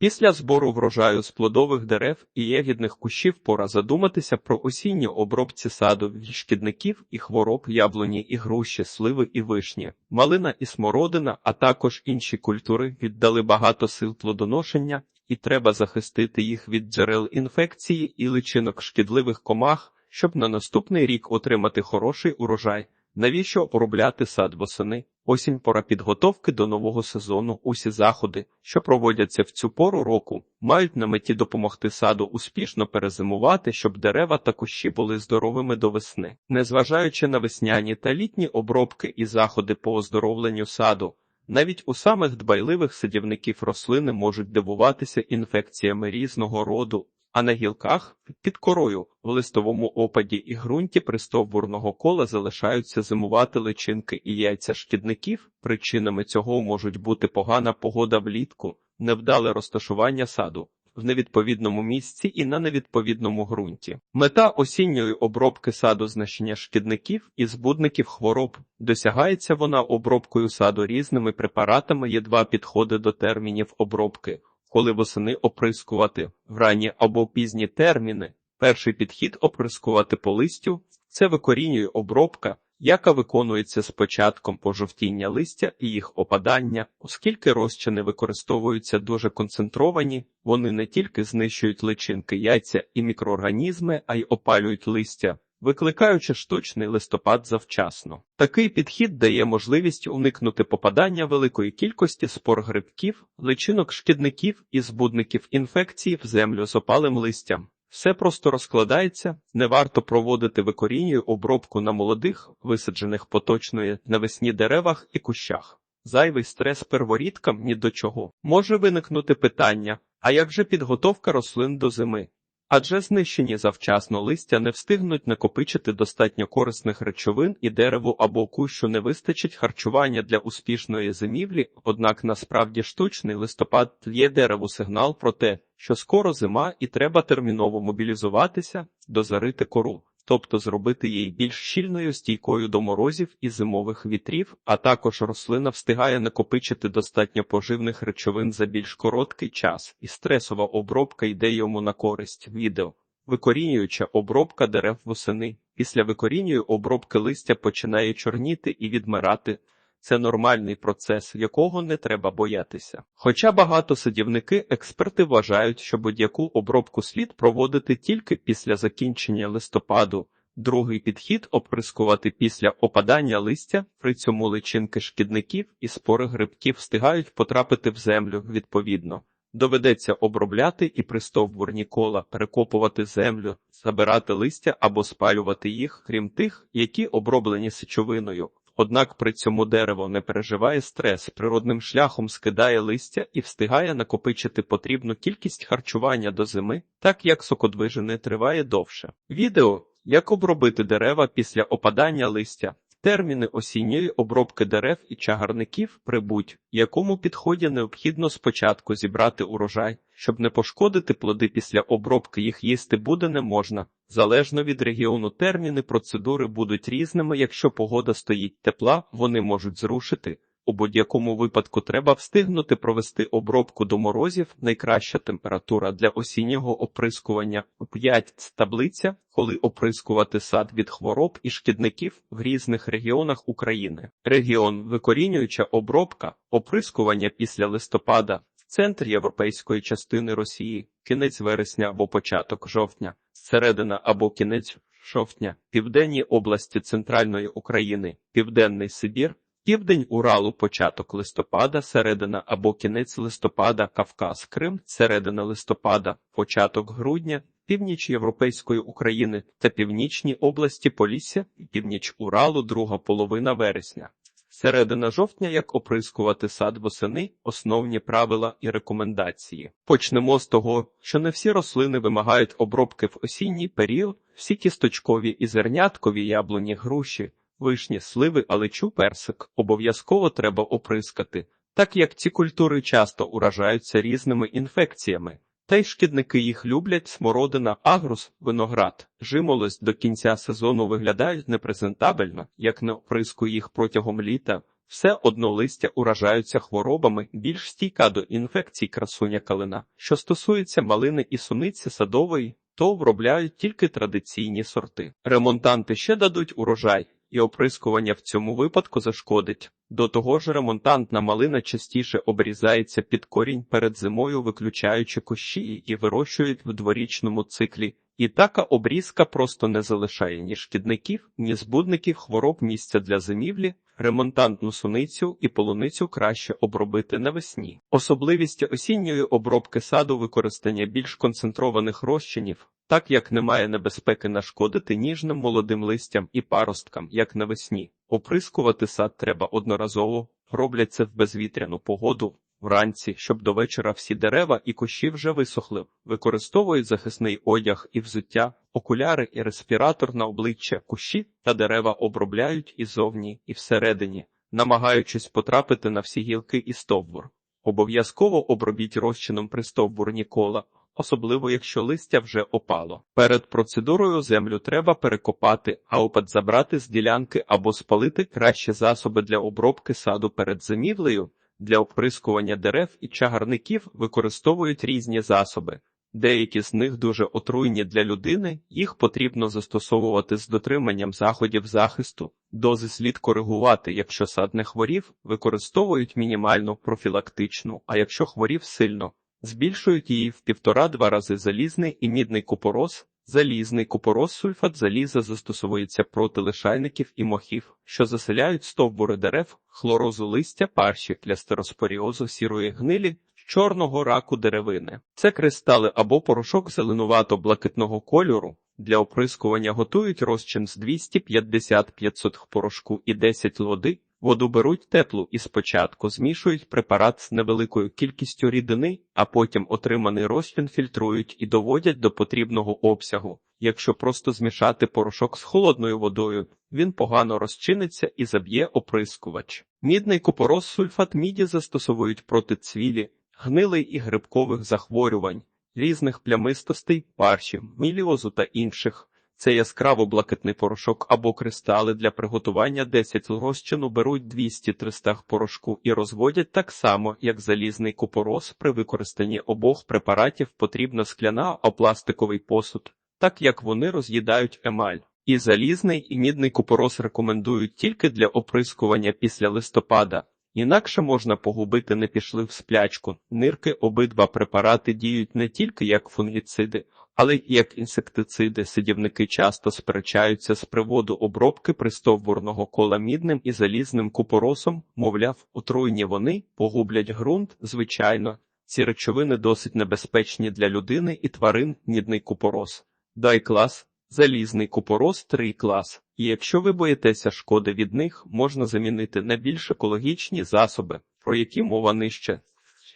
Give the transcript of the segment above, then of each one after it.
Після збору врожаю з плодових дерев і ягідних кущів пора задуматися про осінню обробці саду від шкідників і хвороб яблуні і груші, сливи і вишні, малина і смородина, а також інші культури віддали багато сил плодоношення, і треба захистити їх від джерел інфекції і личинок шкідливих комах, щоб на наступний рік отримати хороший урожай. Навіщо обробляти сад восени? Осінь пора підготовки до нового сезону. Усі заходи, що проводяться в цю пору року, мають на меті допомогти саду успішно перезимувати, щоб дерева та кущі були здоровими до весни. Незважаючи на весняні та літні обробки і заходи по оздоровленню саду, навіть у самих дбайливих садівників рослини можуть дивуватися інфекціями різного роду. А на гілках під корою в листовому опаді і ґрунті пристовбурного кола залишаються зимувати личинки і яйця шкідників. Причинами цього можуть бути погана погода влітку, невдале розташування саду в невідповідному місці і на невідповідному ґрунті. Мета осінньої обробки саду знищення шкідників і збудників хвороб досягається вона обробкою саду різними препаратами. Є два підходи до термінів обробки коли восени оприскувати в ранні або пізні терміни. Перший підхід оприскувати по листю це викорінює обробка, яка виконується з початком пожовтіння листя і їх опадання, оскільки розчини використовуються дуже концентровані, вони не тільки знищують личинки, яйця і мікроорганізми, а й опалюють листя викликаючи штучний листопад завчасно. Такий підхід дає можливість уникнути попадання великої кількості спор грибків, личинок шкідників і збудників інфекції в землю з опалим листям. Все просто розкладається, не варто проводити викорінюю обробку на молодих, висаджених поточної навесні деревах і кущах. Зайвий стрес перворідкам ні до чого. Може виникнути питання: а як же підготовка рослин до зими? Адже знищені завчасно листя не встигнуть накопичити достатньо корисних речовин і дереву або кущу не вистачить харчування для успішної зимівлі, однак насправді штучний листопад є дереву сигнал про те, що скоро зима і треба терміново мобілізуватися, дозарити кору тобто зробити її більш щільною, стійкою до морозів і зимових вітрів, а також рослина встигає накопичити достатньо поживних речовин за більш короткий час, і стресова обробка йде йому на користь. Відео викорінююча обробка дерев восени. Після викорінюю обробки листя починає чорніти і відмирати. Це нормальний процес, якого не треба боятися. Хоча багато садівники експерти вважають, що будь-яку обробку слід проводити тільки після закінчення листопаду. Другий підхід оприскувати після опадання листя, при цьому личинки шкідників і спори грибків встигають потрапити в землю відповідно. Доведеться обробляти і пристовбурні кола, перекопувати землю, забирати листя або спалювати їх, крім тих, які оброблені сечовиною. Однак при цьому дерево не переживає стрес, природним шляхом скидає листя і встигає накопичити потрібну кількість харчування до зими, так як сокодвижене триває довше. Відео як обробити дерева після опадання листя. Терміни осінньої обробки дерев і чагарників прибуть, якому підході необхідно спочатку зібрати урожай, щоб не пошкодити плоди після обробки їх їсти буде не можна. Залежно від регіону терміни процедури будуть різними. Якщо погода стоїть тепла, вони можуть зрушити. У будь-якому випадку треба встигнути провести обробку до морозів. Найкраща температура для осіннього оприскування 5 таблиця, коли оприскувати сад від хвороб і шкідників в різних регіонах України. Регіон викорінююча обробка, оприскування після листопада, центр європейської частини Росії, кінець вересня або початок жовтня, середина або кінець жовтня, південні області Центральної України, Південний Сибір. Південь Уралу, початок листопада, середина або кінець листопада, Кавказ, Крим, середина листопада, початок грудня, північ Європейської України та північні області Полісся, північ Уралу, друга половина вересня. Середина жовтня, як оприскувати сад восени, основні правила і рекомендації. Почнемо з того, що не всі рослини вимагають обробки в осінній період, всі кісточкові і зерняткові яблуні груші вишні, сливи, алечу, персик обов'язково треба оприскати, так як ці культури часто уражаються різними інфекціями. Та й шкідники їх люблять смородина, агрус, виноград, жимолость до кінця сезону виглядають непрезентабельно, як не оприскує їх протягом літа. Все одно листя уражаються хворобами, більш стійка до інфекцій красуня калина. Що стосується малини і суниці садової, то обробляють тільки традиційні сорти. Ремонтанти ще дадуть урожай, і оприскування в цьому випадку зашкодить. До того ж, ремонтантна малина частіше обрізається під корінь перед зимою, виключаючи кущі і вирощують в дворічному циклі. І така обрізка просто не залишає ні шкідників, ні збудників хвороб місця для зимівлі. Ремонтантну суницю і полуницю краще обробити навесні. Особливість осінньої обробки саду використання більш концентрованих розчинів, так як немає небезпеки нашкодити ніжним молодим листям і паросткам, як навесні. Оприскувати сад треба одноразово, роблять це в безвітряну погоду. Вранці, щоб до вечора всі дерева і кущі вже висохли, використовують захисний одяг і взуття, окуляри і респіратор на обличчя, кущі та дерева обробляють і зовні, і всередині, намагаючись потрапити на всі гілки і стовбур. Обов'язково обробіть розчином при стовбурні кола, особливо якщо листя вже опало. Перед процедурою землю треба перекопати, а опад забрати з ділянки або спалити краще засоби для обробки саду перед зимівлею. Для оприскування дерев і чагарників використовують різні засоби. Деякі з них дуже отруйні для людини, їх потрібно застосовувати з дотриманням заходів захисту. Дози слід коригувати, якщо сад не хворів, використовують мінімальну профілактичну, а якщо хворів сильно, збільшують її в півтора-два рази залізний і мідний купороз. Залізний купороз сульфат заліза застосовується проти лишайників і мохів, що заселяють стовбури дерев, хлорозу листя, парші для стероспоріозу сірої гнилі, чорного раку деревини. Це кристали або порошок зеленувато-блакитного кольору. Для оприскування готують розчин з 250-500 порошку і 10 води. Воду беруть теплу і спочатку змішують препарат з невеликою кількістю рідини, а потім отриманий розчин фільтрують і доводять до потрібного обсягу. Якщо просто змішати порошок з холодною водою, він погано розчиниться і заб'є оприскувач. Мідний купороз сульфат міді застосовують проти цвілі, гнилий і грибкових захворювань, різних плямистостей, паршів, міліозу та інших. Це яскраво блакитний порошок або кристали для приготування 10 розчину беруть 200-300 порошку і розводять так само, як залізний купорос. При використанні обох препаратів потрібна скляна або пластиковий посуд, так як вони роз'їдають емаль. І залізний і мідний купорос рекомендують тільки для оприскування після листопада. Інакше можна погубити не пішли в сплячку. Нирки обидва препарати діють не тільки як фунгіциди, але як інсектициди. Сидівники часто сперечаються з приводу обробки пристовбурного кола мідним і залізним купоросом, мовляв, отруйні вони погублять ґрунт, звичайно. Ці речовини досить небезпечні для людини і тварин мідний купорос. Дай клас, залізний купорос, трий клас. І якщо ви боїтеся шкоди від них, можна замінити на більш екологічні засоби, про які мова нижче.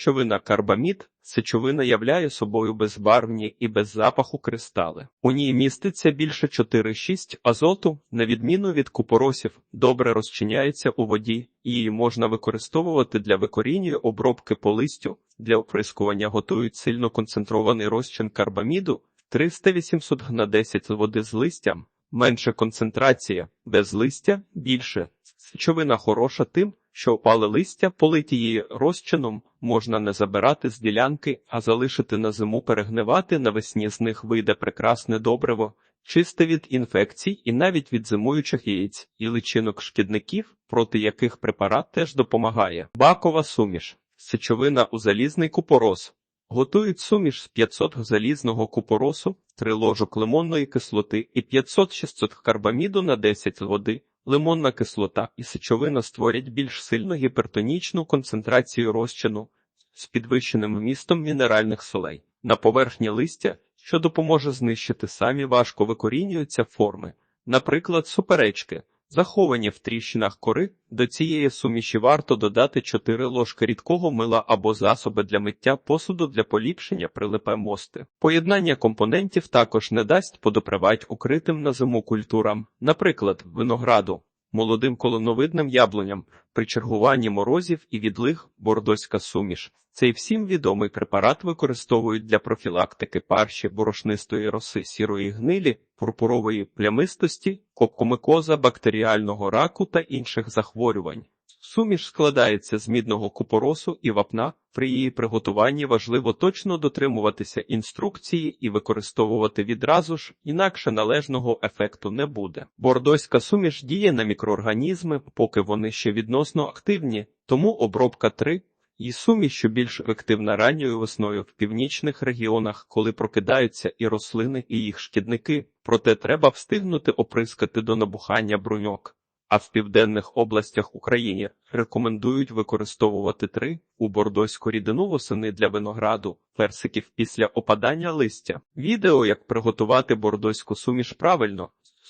Сечовина карбамід сечовина являє собою безбарвні і без запаху кристали. У ній міститься більше 4-6 азоту, на відміну від купоросів, добре розчиняється у воді, її можна використовувати для викоріння обробки по листю, для оприскування готують сильно концентрований розчин карбаміду 300-800 г на 10 води з листям. Менша концентрація, без листя більше. Сечовина хороша тим, що опали листя, политі її розчином, можна не забирати з ділянки, а залишити на зиму перегнивати, навесні з них вийде прекрасне добриво, чисте від інфекцій і навіть від зимуючих яєць і личинок шкідників, проти яких препарат теж допомагає. Бакова суміш, сечовина у залізний купорос. Готують суміш з 500 залізного купоросу, 3 ложок лимонної кислоти і 500-600 карбаміду на 10 води. Лимонна кислота і сечовина створять більш сильну гіпертонічну концентрацію розчину з підвищеним вмістом мінеральних солей. На поверхні листя, що допоможе знищити самі важко викорінюються форми, наприклад, суперечки. Заховані в тріщинах кори, до цієї суміші варто додати 4 ложки рідкого мила або засоби для миття посуду для поліпшення прилипе мости. Поєднання компонентів також не дасть подопривать укритим на зиму культурам, наприклад, винограду, молодим колоновидним яблуням, при чергуванні морозів і відлиг бордоська суміш. Цей всім відомий препарат використовують для профілактики парші борошнистої роси сірої гнилі, пурпурової плямистості, копкомикоза, бактеріального раку та інших захворювань. Суміш складається з мідного купоросу і вапна. При її приготуванні важливо точно дотримуватися інструкції і використовувати відразу ж, інакше належного ефекту не буде. Бордоська суміш діє на мікроорганізми, поки вони ще відносно активні, тому обробка 3 і суміш, що більш ефективна ранньою весною в північних регіонах, коли прокидаються і рослини, і їх шкідники, проте треба встигнути оприскати до набухання бруньок. А в південних областях України рекомендують використовувати три у бордоську рідину восени для винограду, персиків після опадання листя. Відео, як приготувати бордоську суміш правильно.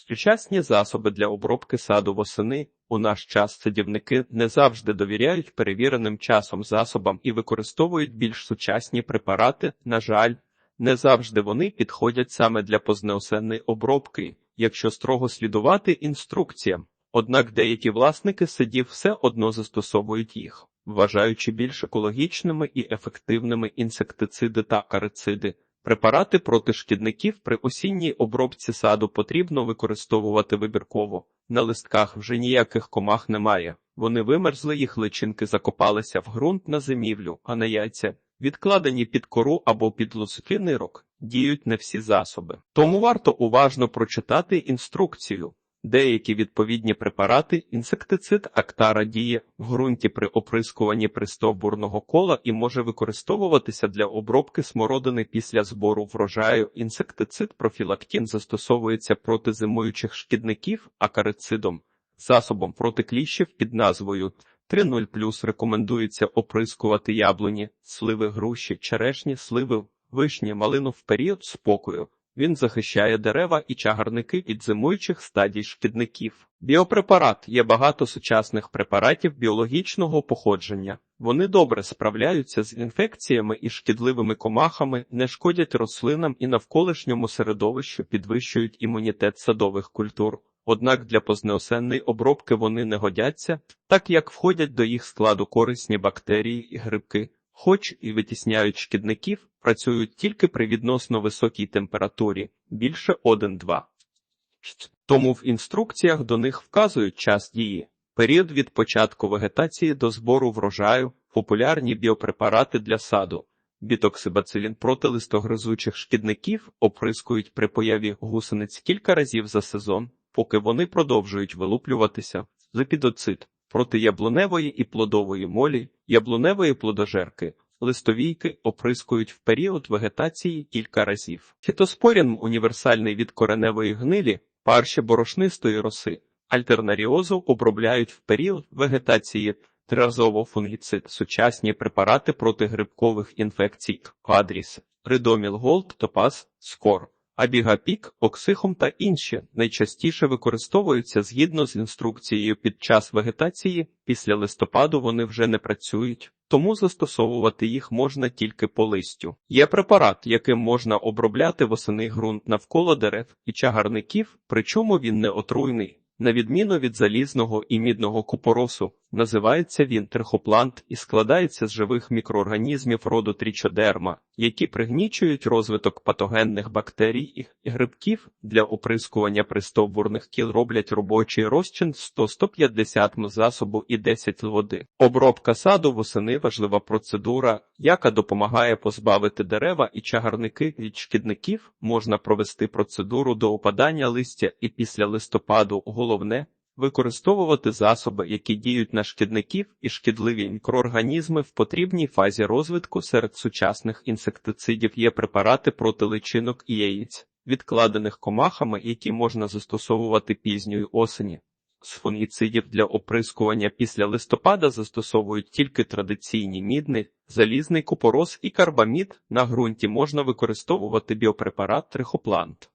Сучасні засоби для обробки саду восени у наш час садівники не завжди довіряють перевіреним часом засобам і використовують більш сучасні препарати. На жаль, не завжди вони підходять саме для познеосенної обробки, якщо строго слідувати інструкціям. Однак деякі власники садів все одно застосовують їх, вважаючи більш екологічними і ефективними інсектициди та карициди. Препарати проти шкідників при осінній обробці саду потрібно використовувати вибірково. На листках вже ніяких комах немає. Вони вимерзли, їх личинки закопалися в ґрунт на зимівлю, а на яйця, відкладені під кору або під нирок, діють не всі засоби. Тому варто уважно прочитати інструкцію. Деякі відповідні препарати, інсектицид Актара діє в ґрунті при оприскуванні пристовбурного кола і може використовуватися для обробки смородини після збору врожаю. Інсектицид профілактін застосовується проти зимуючих шкідників, акарицидом, засобом проти кліщів під назвою 3.0+, рекомендується оприскувати яблуні, сливи груші, черешні, сливи, вишні, малину в період спокою. Він захищає дерева і чагарники від зимуючих стадій шкідників. Біопрепарат є багато сучасних препаратів біологічного походження. Вони добре справляються з інфекціями і шкідливими комахами, не шкодять рослинам і навколишньому середовищу, підвищують імунітет садових культур. Однак для познеосенної обробки вони не годяться, так як входять до їх складу корисні бактерії і грибки хоч і витісняють шкідників, працюють тільки при відносно високій температурі більше 1-2. Тому в інструкціях до них вказують час дії, період від початку вегетації до збору врожаю, популярні біопрепарати для саду. Бітоксибацилін проти листогризучих шкідників оприскують при появі гусениць кілька разів за сезон, поки вони продовжують вилуплюватися. Лепідоцит проти яблуневої і плодової молі, яблуневої плодожерки, листовійки оприскують в період вегетації кілька разів. Фітоспорін універсальний від кореневої гнилі, парші борошнистої роси, альтернаріозу обробляють в період вегетації. Триазово-фунгіцид, сучасні препарати проти грибкових інфекцій, квадріс, ридоміл голд, топаз, скор. Абігапік, оксихом та інші найчастіше використовуються згідно з інструкцією під час вегетації, після листопаду вони вже не працюють, тому застосовувати їх можна тільки по листю. Є препарат, яким можна обробляти восени ґрунт навколо дерев і чагарників, причому він не отруйний. На відміну від залізного і мідного купоросу, називається він трихоплант і складається з живих мікроорганізмів роду трічодерма, які пригнічують розвиток патогенних бактерій і грибків для оприскування пристовбурних кіл роблять робочий розчин 100-150 м засобу і 10 води. Обробка саду восени важлива процедура, яка допомагає позбавити дерева і чагарники від шкідників. Можна провести процедуру до опадання листя і після листопаду головне. Використовувати засоби, які діють на шкідників і шкідливі мікроорганізми в потрібній фазі розвитку серед сучасних інсектицидів є препарати проти личинок і яєць, відкладених комахами, які можна застосовувати пізньої осені. З фунгіцидів для оприскування після листопада застосовують тільки традиційні мідний, залізний купорос і карбамід. На ґрунті можна використовувати біопрепарат трихоплант.